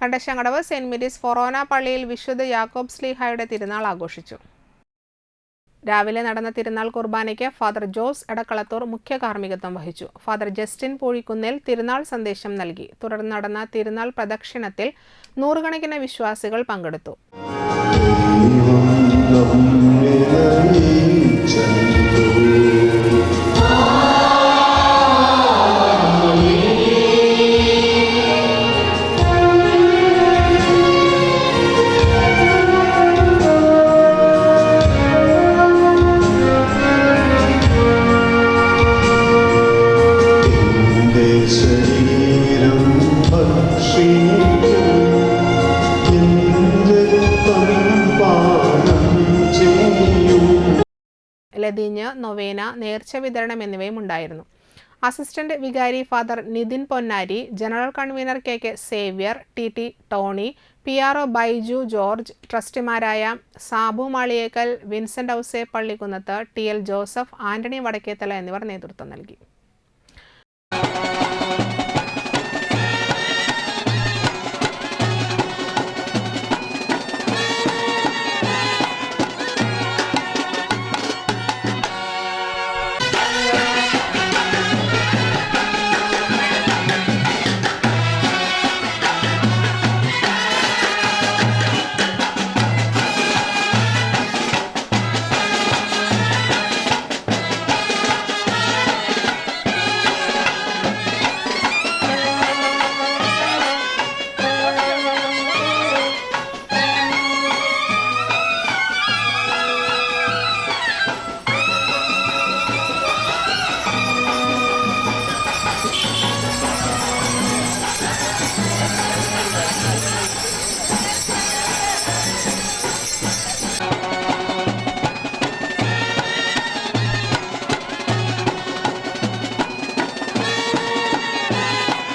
Kandassankadavu saint Mary's ഫൊറോന പള്ളിയിൽ വിശുദ്ധ യാക്കോബ് സ്ലീഹായുടെ തിരുനാൾ ആഘോഷിച്ചു. രാവിലെ നടന്ന തിരുനാൾ കുർബാനയ്ക്ക് ഫാദർ ജോസ് എടക്കളത്തൂർ മുഖ്യ കാർമ്മികത്വം വഹിച്ചു. ഫാദർ ജസ്റ്റിൻ പൂഴിക്കുന്നിൽ തിരുനാൾ സന്ദേശം നൽകി. തുടർന്ന് നടന്ന തിരുനാൾ പ്രദക്ഷിണത്തിൽ നൂറുകണക്കിന് വിശ്വാസികൾ പങ്കെടുത്തു. ശരീരം ലതീഞ്ഞ് നൊവേന നേർച്ച വിതരണം എന്നിവയും ഉണ്ടായിരുന്നു. അസിസ്റ്റന്റ് വികാരി father Nithin Ponnari general convener K K Xavier T T Tony P R O Baiju George ട്രസ്റ്റിമാരായ Sabu Maliyekkal Vincent Ouse Pallikkunnath T L Joseph Antony Vadakkethala എന്നിവർ നേതൃത്വം നൽകി.